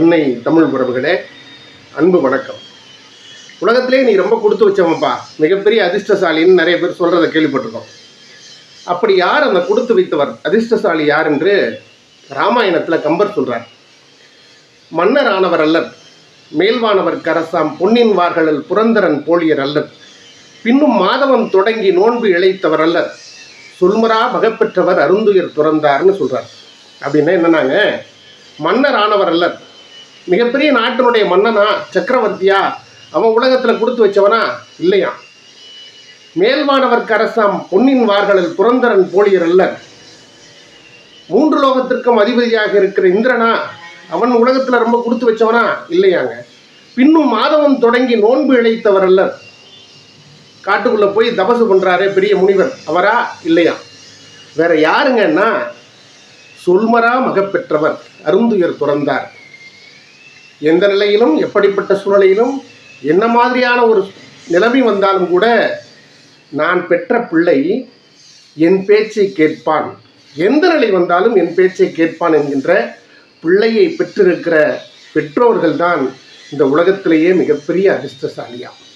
அன்னை தமிழ் உறவுகளே அன்பு வணக்கம். உலகத்திலே நீ ரொம்ப கொடுத்து வச்சவன்ப்பா. மிகப்பெரிய அதிர்ஷ்டசாலின்னு நிறைய பேர் சொல்கிறத கேள்விப்பட்டிருக்கோம். அப்படி யார் அந்த கொடுத்து வைத்தவர்? அதிர்ஷ்டசாலி யார் என்று ராமாயணத்தில் கம்பர் சொல்கிறார் மன்னர் ஆனவர் அல்லர் மேல்வானவர் கரசாம் பொன்னின் வார்களில் புரந்தரன் போலியர் அல்லர். பின்னும் மாதவன் தொடங்கி நோன்பு இழைத்தவர் அல்லர். சொல்மரா மகப்பெற்றவர் அருந்துயர் துறந்தார்னு சொல்கிறார் அப்படின்னா என்னன்னாங்க? மன்னர் ஆனவர் அல்லர் மிகப்பெரிய நாட்டினுடைய மன்னனா சக்கரவர்த்தியா அவன் உலகத்தில் கொடுத்து வச்சவனா? இல்லையா. மேல்வானவர் கரசாம் பொன்னின் வார்களில் புரந்தரன் போலியர் அல்ல மூன்று லோகத்திற்கும் அதிபதியாக இருக்கிற இந்திரனா அவன் உலகத்தில் ரொம்ப கொடுத்து வச்சவனா? இல்லையாங்க. பின்னும் மாதவன் தொடங்கி நோன்பு இழைத்தவர் அல்ல காட்டுக்குள்ளே போய் தபசு பண்ணுறாரே பெரிய முனிவர். அவரா? இல்லையா. வேற யாருங்கன்னா சொல்மரா மகப்பெற்றவர் அருந்துயர் துறந்தார். எந்த நிலையிலும் எப்படிப்பட்ட சூழ்நிலையிலும் என்ன மாதிரியான ஒரு நிலைமை வந்தாலும் கூட நான் பெற்ற பிள்ளை என் பேச்சை கேட்பான். எந்த நிலை வந்தாலும் என் பேச்சை கேட்பான் என்கின்ற பிள்ளையை பெற்றிருக்கிற பெற்றோர்கள்தான் இந்த உலகத்திலேயே மிகப்பெரிய அதிர்ஷ்டசாலியாகும்